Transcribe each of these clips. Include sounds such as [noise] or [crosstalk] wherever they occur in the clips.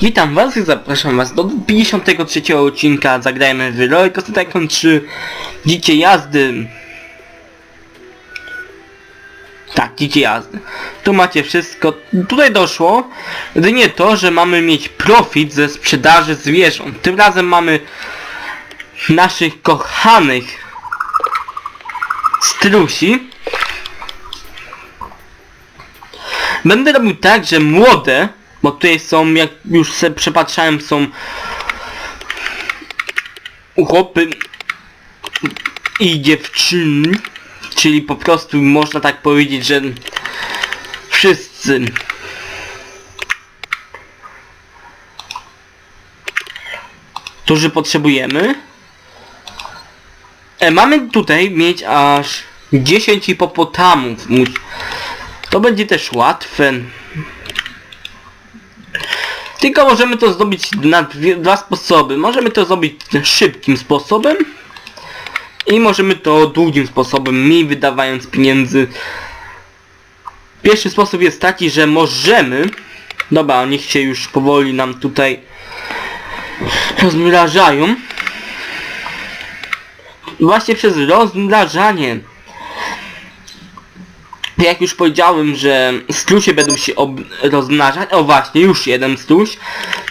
Witam was i zapraszam was do 53 odcinka Zagrajmy w Coaster Tycoon 3 Dzicie jazdy. Tak, dzicie jazdy. Tu macie wszystko, tutaj doszło Jedynie to, że mamy mieć profit ze sprzedaży zwierząt. Tym razem mamy naszych kochanych strusi. Będę robił tak, że młode, bo tutaj są, jak już se przepatrzałem, są chłopy i dziewczyny, czyli po prostu można tak powiedzieć, że wszyscy którzy potrzebujemy. E, mamy tutaj mieć aż 10 hipopotamów. To będzie też łatwe. Tylko możemy to zrobić na dwie, dwa sposoby. Możemy to zrobić szybkim sposobem i możemy to długim sposobem, mniej wydawając pieniędzy. Pierwszy sposób jest taki, że możemy... Dobra, niech się już powoli nam tutaj rozmrażają. Właśnie przez rozmrażanie jak już powiedziałem, że strusie będą się rozmnażać, o właśnie, już jeden struś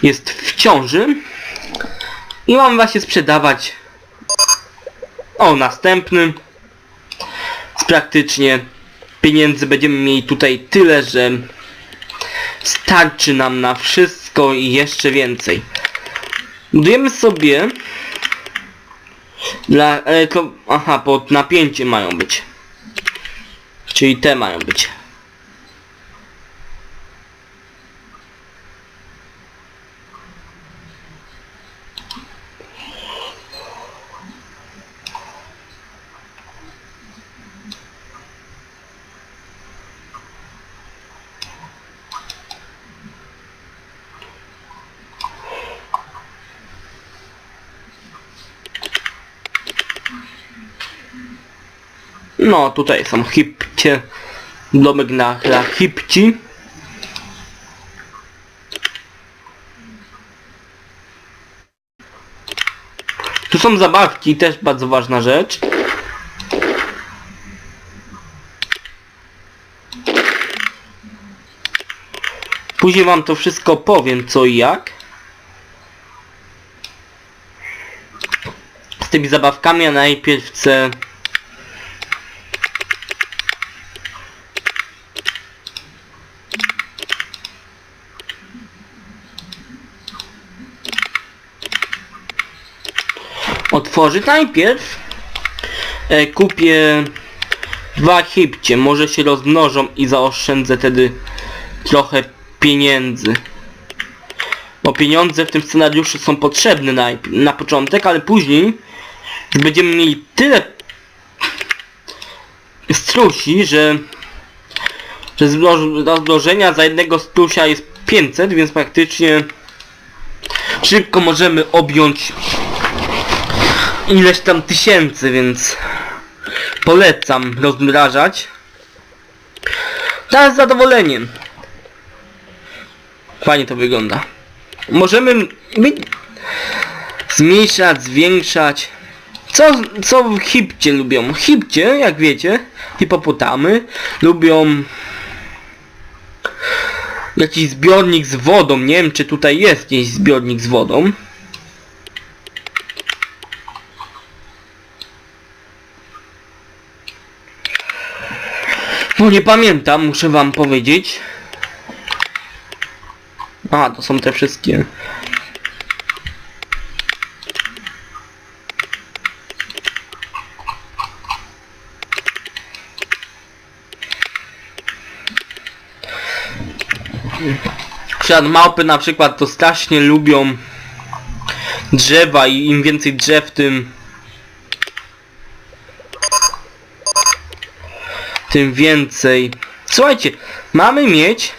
jest w ciąży i mam właśnie sprzedawać. O następny. Praktycznie pieniędzy będziemy mieli tutaj tyle, że starczy nam na wszystko i jeszcze więcej. Budujemy sobie dla elektro... aha, pod napięcie mają być Czyli te mają być. No, tutaj są hipcie. Domek na, na hipci. Tu są zabawki, też bardzo ważna rzecz. Później wam to wszystko powiem co i jak. Z tymi zabawkami, a najpierw chcę otworzyć. Najpierw e, kupię dwa hipcie, może się rozmnożą i zaoszczędzę wtedy trochę pieniędzy. Bo pieniądze w tym scenariuszu są potrzebne na, na początek, ale później będziemy mieli tyle strusi, że że rozmnożenia za jednego strusia jest 500, więc praktycznie szybko możemy objąć ileś tam tysięcy, więc polecam rozmrażać. Teraz z zadowoleniem. Fajnie to wygląda. Możemy my- zmniejszać, zwiększać. Co, co hipcie lubią? Hipcie, jak wiecie, hipopotamy lubią jakiś zbiornik z wodą. Nie wiem, czy tutaj jest jakiś zbiornik z wodą. Nie pamiętam, muszę wam powiedzieć. A, to są te wszystkie. Przykład małpy na przykład to strasznie lubią drzewa i im więcej drzew tym tym więcej. Słuchajcie, mamy mieć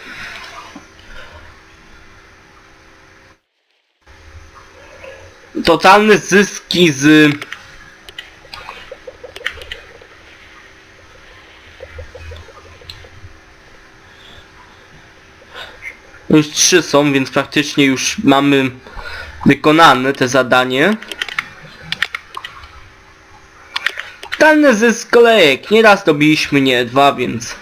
totalne zyski z Już trzy są, więc praktycznie już mamy wykonane te zadanie. Totalny zysk kolejek. Nieraz robiliśmy nie dwa, więc...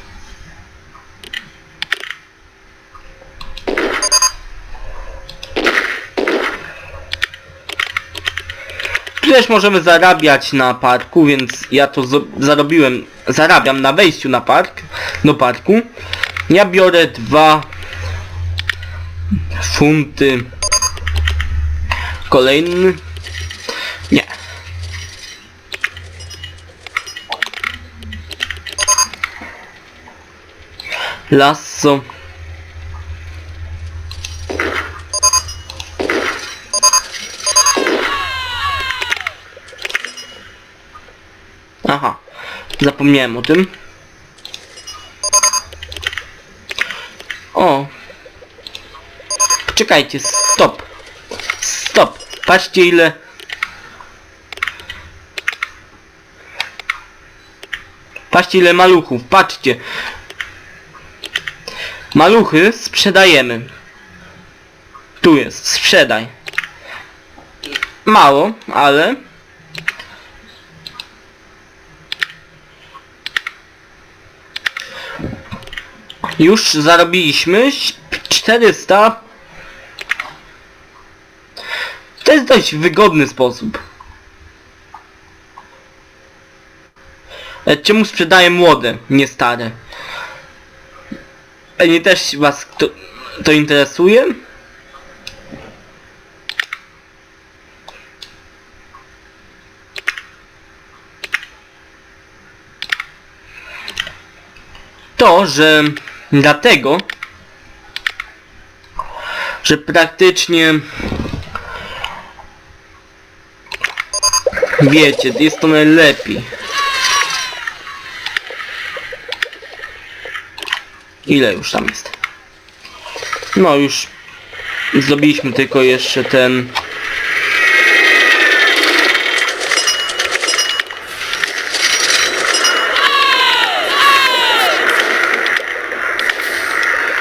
Też możemy zarabiać na parku, więc ja to zarobiłem, zarabiam na wejściu na park, do parku. Ja biorę dwa funty. Kolejny. Lasso. Aha, zapomniałem o tym. O. Czekajcie, stop. Stop. Patrzcie ile... Patrzcie ile maluchów, patrzcie. Maluchy sprzedajemy. Tu jest, sprzedaj. Mało, ale... Już zarobiliśmy 400. To jest dość wygodny sposób. E, Czemu sprzedaję młode, nie stare? E, Nie też was to, to interesuje? To, że dlatego, że praktycznie wiecie, jest to najlepiej. Ile już tam jest? No już zrobiliśmy tylko jeszcze ten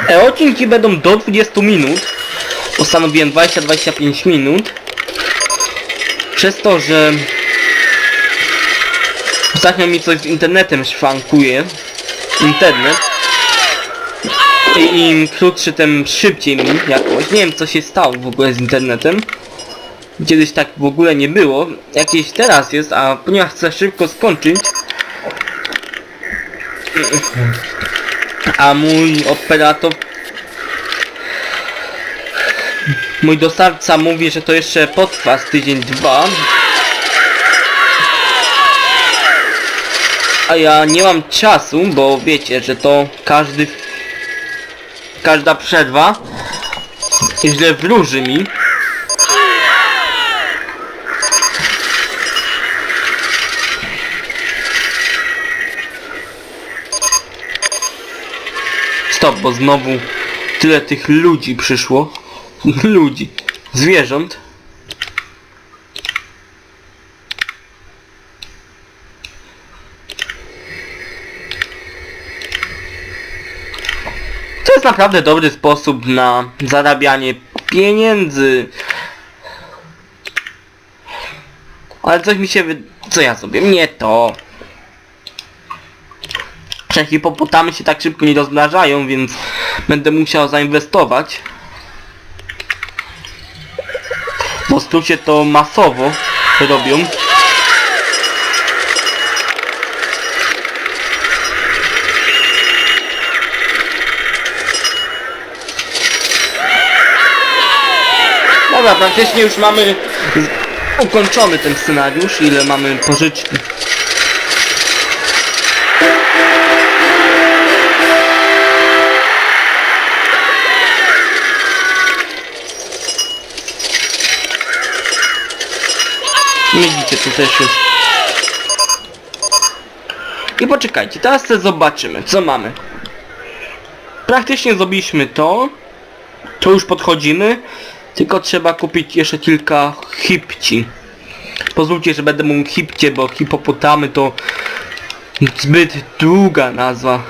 E, odcinki będą do 20 minut. Postanowiłem 20-25 minut. Przez to, że ostatnio mi coś z internetem szwankuje. Internet. Im krótszy, tym szybciej mi jakoś. Nie wiem co się stało w ogóle z internetem. Kiedyś tak w ogóle nie było. Jakieś teraz jest, a ponieważ chcę szybko skończyć. A mój operator... Mój dostawca mówi, że to jeszcze potrwa z tydzień dwa. A ja nie mam czasu, bo wiecie, że to każdy... Każda przerwa źle wróży mi. Stop, bo znowu tyle tych ludzi przyszło. [laughs] Ludzi. Zwierząt. To jest naprawdę dobry sposób na zarabianie pieniędzy. Ale coś mi się wy... Co ja sobie? Nie to. Że hipopotamy się tak szybko nie rozmnażają, więc będę musiał zainwestować. Bo strucie to masowo robią. Dobra, praktycznie już mamy ukończony ten scenariusz, ile mamy pożyczki. Widzicie, tu też jest. I poczekajcie, teraz sobie zobaczymy, co mamy. Praktycznie zrobiliśmy to. To już podchodzimy. Tylko trzeba kupić jeszcze kilka hipci. Pozwólcie, że będę mówił hipcie, bo hipopotamy to zbyt długa nazwa.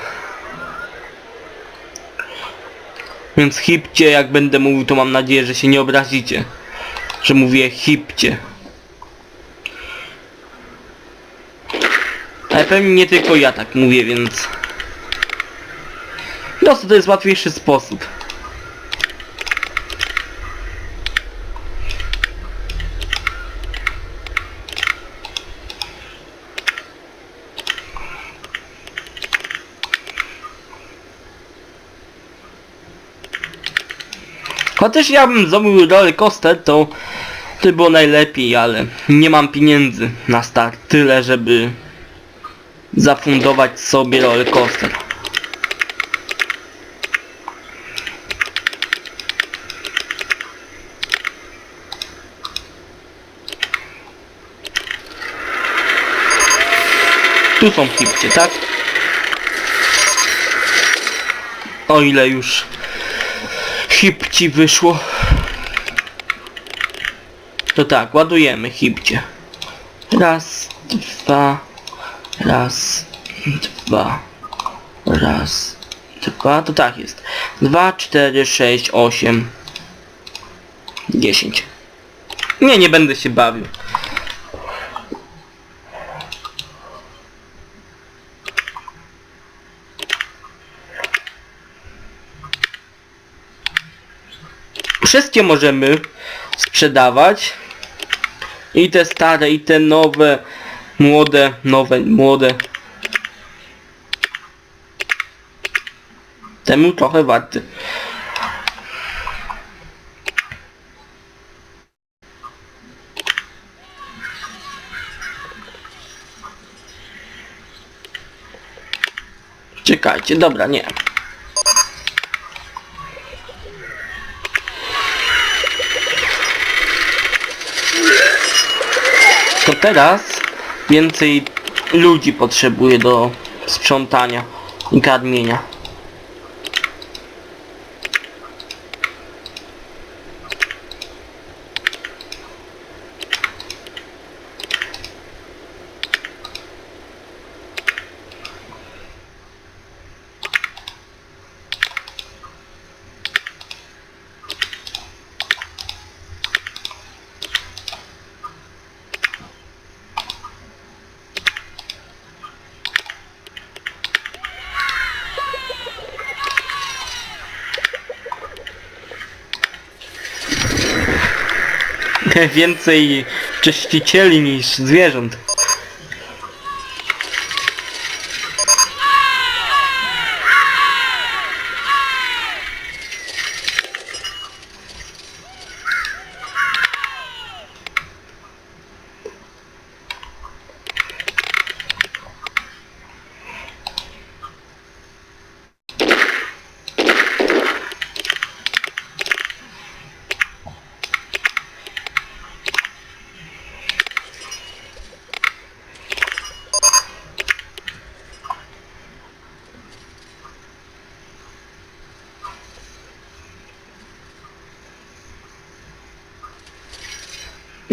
Więc hipcie, jak będę mówił, to mam nadzieję, że się nie obrazicie. Że mówię hipcie. Ale pewnie nie tylko ja tak mówię, więc... Prostu to jest łatwiejszy sposób. Chociaż ja bym zrobił roller coaster, to to by było najlepiej, ale nie mam pieniędzy na start. Tyle, żeby zafundować sobie roller coaster. Tu są hipcie, tak? O ile już hipci wyszło. To tak, ładujemy hipcie. Raz, dwa, raz, dwa, raz, dwa, to tak jest. Dwa, cztery, sześć, osiem, dziesięć. Nie, nie będę się bawił. Wszystkie możemy sprzedawać. I te stare, i te nowe, młode, nowe, młode. Temu trochę warty. Czekajcie, dobra, nie. To teraz więcej ludzi potrzebuję do sprzątania i karmienia. [laughs] Więcej czyścicieli niż zwierząt.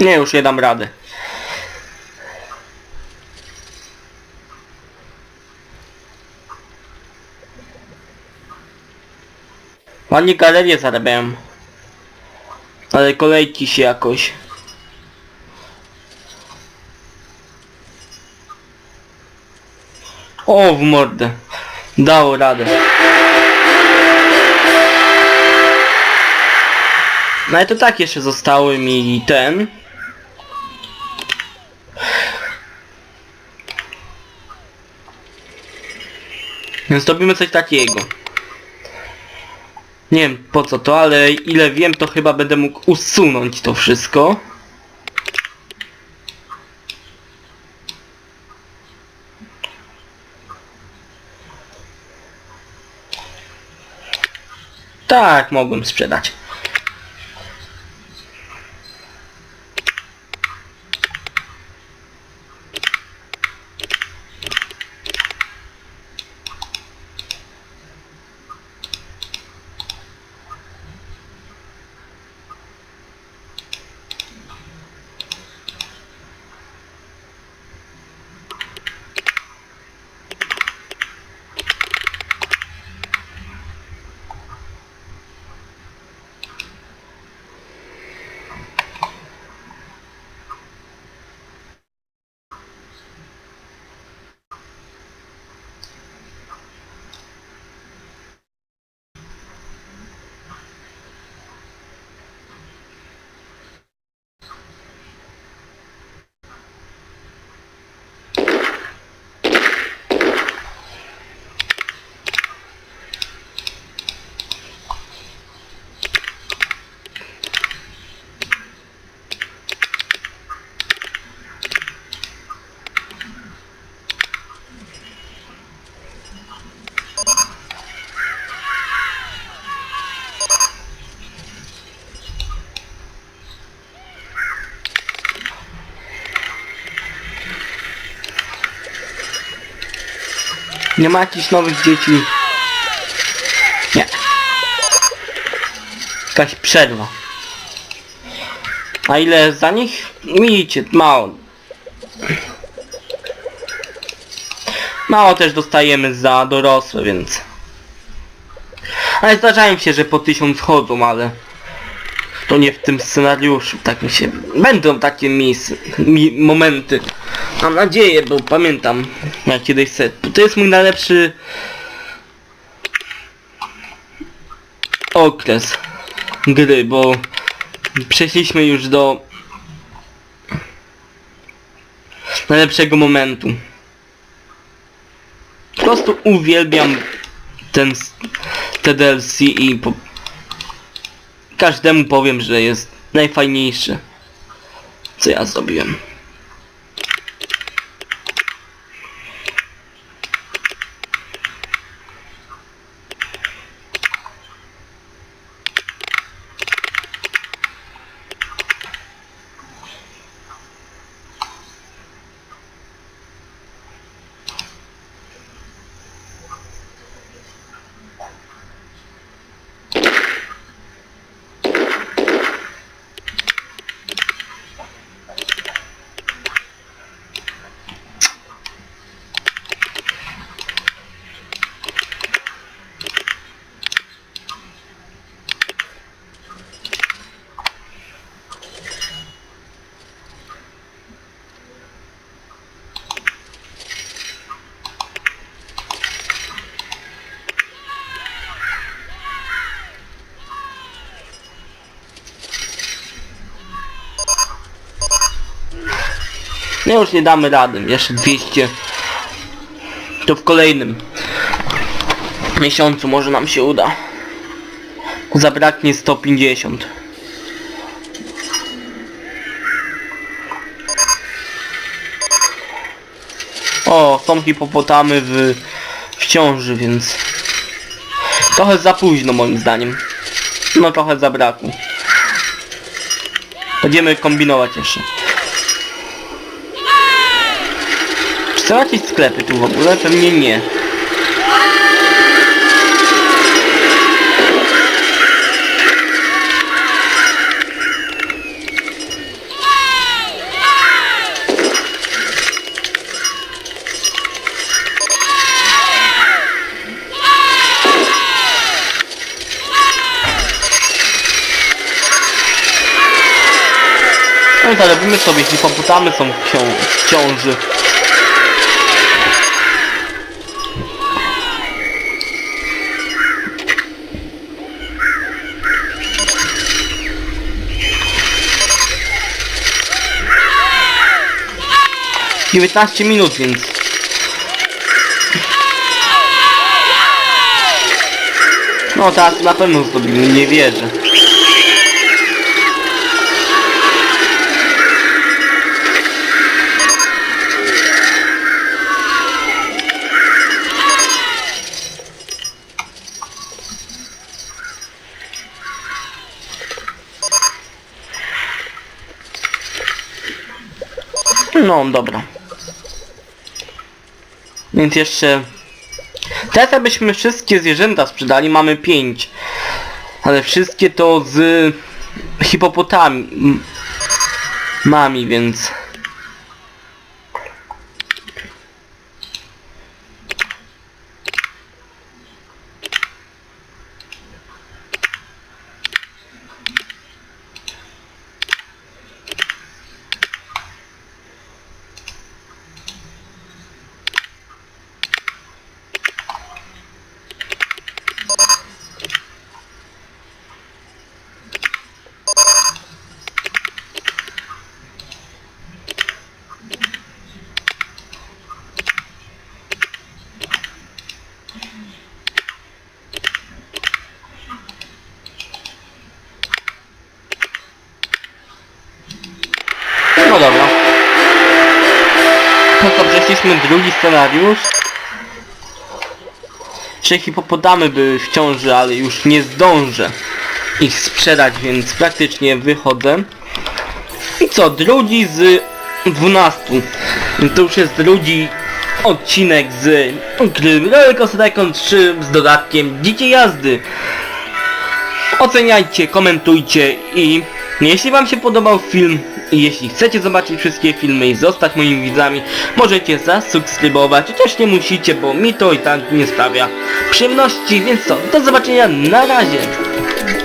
Nie, już nie dam rady. Ładnie galerie zarabiałem. Ale kolejki się jakoś... O, w mordę. Dało radę. No i to tak jeszcze zostały mi ten. Więc robimy coś takiego. Nie wiem po co to, ale ile wiem to chyba będę mógł usunąć to wszystko. Tak, mogłem sprzedać. Nie ma jakichś nowych dzieci? Nie. Jakaś przerwa. A ile za nich? Widzicie, mało. Mało też dostajemy za dorosłe, więc... Ale zdarzają się, że po tysiąc chodzą, ale... To nie w tym scenariuszu, tak mi się... Będą takie miejsce, mi, momenty. Mam nadzieję, bo pamiętam, jak kiedyś set. To jest mój najlepszy... okres gry, bo przeszliśmy już do najlepszego momentu. Po prostu uwielbiam ten s- te DLC i po... każdemu powiem, że jest najfajniejszy co ja zrobiłem. No już nie damy rady, jeszcze 200. To w kolejnym miesiącu może nam się uda. Zabraknie 150. O, są hipopotamy w, w ciąży, więc trochę za późno moim zdaniem. No trochę zabrakło. Będziemy kombinować jeszcze. Są jakieś sklepy tu w ogóle? Pewnie nie. No i zarobimy sobie, hipopotamy są w, cią w ciąży. Dziewiętnaście minut, więc... No teraz na pewno zrobimy, nie wierzę. No, dobra. Więc jeszcze... Teraz jakbyśmy wszystkie zwierzęta sprzedali, mamy 5. Ale wszystkie to z hipopotami. Mami, więc... No dobra. No to przeszliśmy drugi scenariusz. Trzy hipopotamy były w ciąży, ale już nie zdążę ich sprzedać, więc praktycznie wychodzę. I co, drugi z 12. Więc to już jest drugi odcinek z gry Roller Coaster Tycoon 3 z dodatkiem Dzikie Jazdy. Oceniajcie, komentujcie i jeśli wam się podobał film jeśli chcecie zobaczyć wszystkie filmy i zostać moimi widzami, możecie zasubskrybować, chociaż nie musicie, bo mi to i tak nie sprawia przyjemności, więc co, do zobaczenia, na razie!